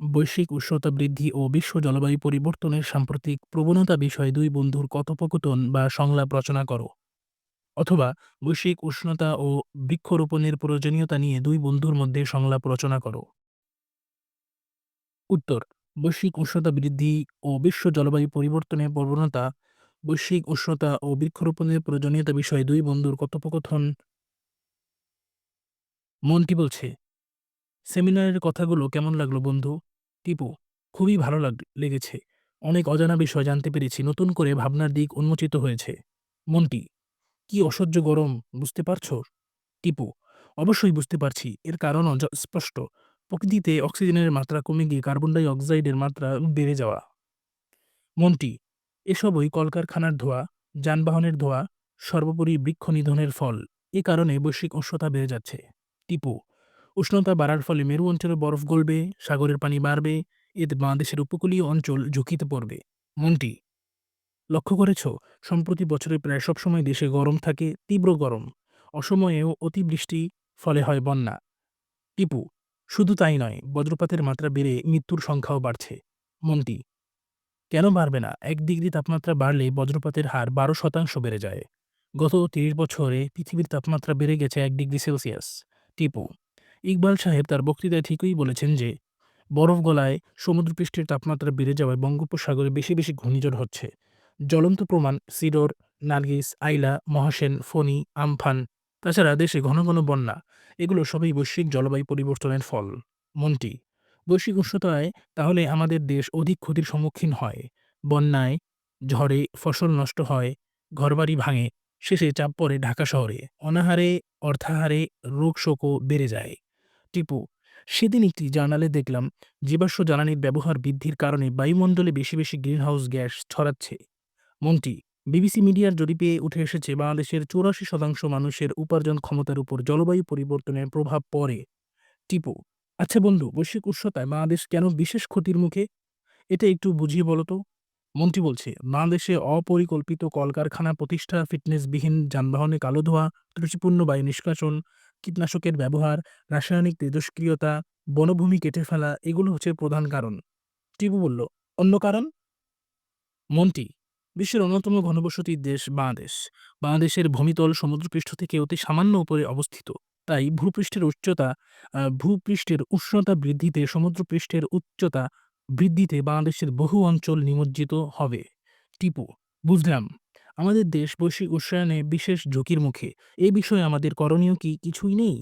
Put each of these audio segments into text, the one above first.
বৈশ্বিক উষ্ণতা বৃদ্ধি ও বিশ্ব জলবায়ু পরিবর্তনের সাম্প্রতিক প্রবণতা বিষয়ে দুই বন্ধুর কথোপকথন বা সংলাপ রচনা করো। অথবা বৈশ্বিক উষ্ণতা ও বৃক্ষরোপণের প্রয়োজনীয়তা নিয়ে দুই বন্ধুর মধ্যে সংলাপ রচনা করো। উত্তর, বৈশ্বিক উষ্ণতা বৃদ্ধি ও বিশ্ব জলবায়ু পরিবর্তনের প্রবণতা, বৈশ্বিক উষ্ণতা ও বৃক্ষরোপণের প্রয়োজনীয়তা বিষয়ে দুই বন্ধুর কথোপকথন। মনটি বলছে সেমিনারের কথাগুলো কেমন লাগল বন্ধু? টিপু, খুবই ভালো লাগ, লেগেছে। অনেক অজানা বিষয় জানতে পেরেছি, নতুন করে ভাবনার দিক উন্মোচিত হয়েছে। মনটি, কি অসহ্য গরম, বুঝতে পারছ? টিপু, অবশ্যই বুঝতে পারছি, এর কারণও জ- স্পষ্ট। প্রকৃতিতে অক্সিজেনের মাত্রা কমে গিয়ে কার্বন ডাই অক্সাইডের মাত্রা বেড়ে যাওয়া। মনটি, এসবই কলকারখানার ধোঁয়া, যানবাহনের ধোঁয়া, সর্বোপরি বৃক্ষ নিধনের ফল। এ কারণে বৈশ্বিক উষ্ণতা বেড়ে যাচ্ছে। টিপু উষ্ণতা বাড়ার ফলে মেরু অঞ্চলে বরফ গলবে, সাগরের পানি বাড়বে, এতে বাংলাদেশের উপকূলীয় অঞ্চল ঝুঁকিতে পড়বে। মনটি, লক্ষ্য করেছ? সম্প্রতি বছরে প্রায় সবসময় দেশে গরম থাকে, তীব্র গরম। অসময়েও অতিবৃষ্টি, ফলে হয় বন্যা। টিপু, শুধু তাই নয়, বজ্রপাতের মাত্রা বেড়ে মৃত্যুর সংখ্যাও বাড়ছে। মন্টি, কেন বাড়বে না? এক ডিগ্রি তাপমাত্রা বাড়লে বজ্রপাতের হার বারো শতাংশ বেড়ে যায়। গত তিরিশ বছরে পৃথিবীর তাপমাত্রা বেড়ে গেছে এক ডিগ্রি সেলসিয়াস। টিপু ইকবাল সাহেব তার বক্তৃতায় ঠিকই বলেছেন যে, বরফ গলায় সমুদ্রপৃষ্ঠের তাপমাত্রা বেড়ে যাওয়ায় বঙ্গোপসাগরে বেশি বেশি ঘূর্ণিঝড় হচ্ছে। জ্বলন্ত প্রমাণ, সিডর, নার্গিস, আইলা, মহাসেন ফণি আমফান, তাছাড়া দেশে ঘন ঘন বন্যা, এগুলো সবই বৈশ্বিক জলবায়ু পরিবর্তনের ফল। মনটি বৈশ্বিক উষ্ণতায় তাহলে আমাদের দেশ অধিক ক্ষতির সম্মুখীন হয়। বন্যায় ঝড়ে ফসল নষ্ট হয়, ঘরবাড়ি ভাঙে, শেষে চাপ পড়ে ঢাকা শহরে, অনাহারে, অর্থাহারে রোগ শোকও বেড়ে যায়। টিপু। সেদিন একটি জার্নালে দেখলাম জীবাশ্ম জ্বালানির ব্যবহার বৃদ্ধির কারণে বায়ুমণ্ডলে বেশি বেশি গ্রিনহাউস গ্যাস ছড়াচ্ছে। মন্ত্রী, বিবিসি মিডিয়ার জরিপে উঠে এসেছে, বাংলাদেশের চৌরাশি শতাংশ মানুষের উপার্জন ক্ষমতার উপর জলবায়ু পরিবর্তনের প্রভাব পড়ে। টিপু আচ্ছা বন্ধু, বৈশ্বিক উষ্ণতায় বাংলাদেশ কেন বিশেষ ক্ষতির মুখে? এটা একটু বুঝিয়ে বলো তো। মন্ত্রী বলছে, বাংলাদেশে অপরিকল্পিত কলকারখানা প্রতিষ্ঠা, ফিটনেসবিহীন যানবাহনে কালো ধোঁয়া, ত্রুটিপূর্ণ বায়ু নিষ্কাশন কীটনাশকের ব্যবহার, রাসায়নিক তেজস্ক্রিয়তা বনভূমি কেটে ফেলা, এগুলো হচ্ছে প্রধান কারণ। টিপু বলল, অন্য কারণ? মন্ত্রী বিশ্বের অন্যতম ঘনবসতির দেশ বাংলাদেশ। বাংলাদেশের ভূমিতল সমুদ্রপৃষ্ঠ থেকে অতি সামান্য উপরে অবস্থিত। তাই ভূপৃষ্ঠের উচ্চতা ভূপৃষ্ঠের উষ্ণতা বৃদ্ধিতে, সমুদ্রপৃষ্ঠের উচ্চতা বৃদ্ধিতে বাংলাদেশের বহু অঞ্চল নিমজ্জিত হবে। টিপু, বুঝলাম। আমাদের দেশ বৈশ্বিক উষ্ণায়নে বিশেষ ঝুঁকির মুখে। এ বিষয়ে আমাদের করণীয় কি কিছুই নেই?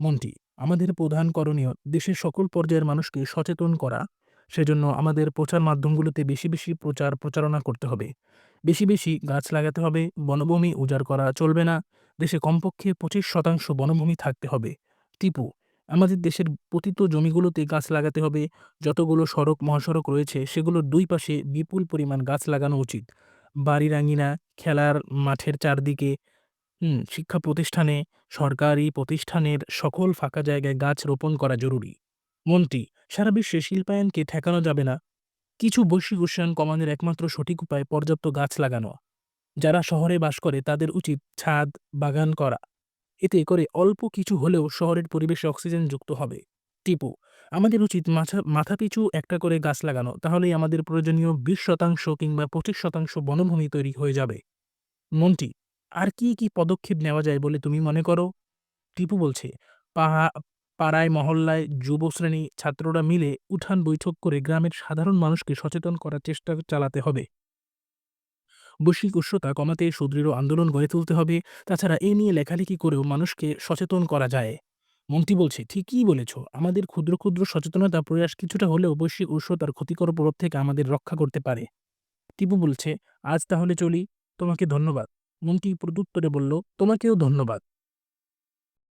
মন্ত্রী আমাদের প্রধান করণীয়, দেশের সকল পর্যায়ের মানুষকে সচেতন করা, সেজন্য আমাদের প্রচার মাধ্যমগুলোতে বেশি বেশি প্রচার প্রচারণা করতে হবে। বেশি বেশি গাছ লাগাতে হবে, বনভূমি উজাড় করা চলবে না, দেশে কমপক্ষে পঁচিশ শতাংশ বনভূমি থাকতে হবে। টিপু, আমাদের দেশের পতিত জমিগুলোতে গাছ লাগাতে হবে, যতগুলো সড়ক মহাসড়ক রয়েছে, সেগুলোর দুই পাশে বিপুল পরিমাণ গাছ লাগানো উচিত। বাড়ির খেলার মাঠের চারদিকে। শিক্ষা প্রতিষ্ঠানে, সরকারি প্রতিষ্ঠানের সকল ফাঁকা জায়গায় গাছ রোপণ করা জরুরি। মন্ত্রী, সারা বিশ্বে শিল্পায়নকে ঠেকানো যাবে না। কিছু বৈশ্বিক উষ্ণায়ন কমানোর একমাত্র সঠিক উপায় পর্যাপ্ত গাছ লাগানো। যারা শহরে বাস করে তাদের উচিত ছাদ, বাগান করা। এতে করে অল্প কিছু হলেও শহরের পরিবেশে অক্সিজেন যুক্ত হবে। টিপু। আমাদের উচিত মাথা মাথাপিছু একটা করে গাছ লাগানো, তাহলেই আমাদের প্রয়োজনীয় বিশ শতাংশ কিংবা পঁচিশ শতাংশ বনভূমি তৈরি হয়ে যাবে। মন্ত্রী, আর কি কি পদক্ষেপ নেওয়া যায় বলে তুমি মনে করো? টিপু বলছে, পাহা, পাড়ায়, মহল্লায় যুব শ্রেণি ছাত্ররা মিলে উঠান বৈঠক করে গ্রামের সাধারণ মানুষকে সচেতন করার চেষ্টা চালাতে হবে। বৈশ্বিক উষ্ণতা কমাতে সুদৃঢ় আন্দোলন গড়ে তুলতে হবে। তাছাড়া এ নিয়ে লেখালেখি করেও মানুষকে সচেতন করা যায়। মন্ত্রী বলছে, ঠিকই বলেছ। আমাদের ক্ষুদ্র ক্ষুদ্র সচেতনতা প্রয়াস কিছুটা হলেও বৈশ্বিক উষ্ণতার ক্ষতিকর প্রভাব থেকে আমাদের রক্ষা করতে পারে। টিপু বলছে, আজ তাহলে চলি। তোমাকে ধন্যবাদ। মন্ত্রী প্রত্যুত্তরে বলল, তোমাকেও ধন্যবাদ।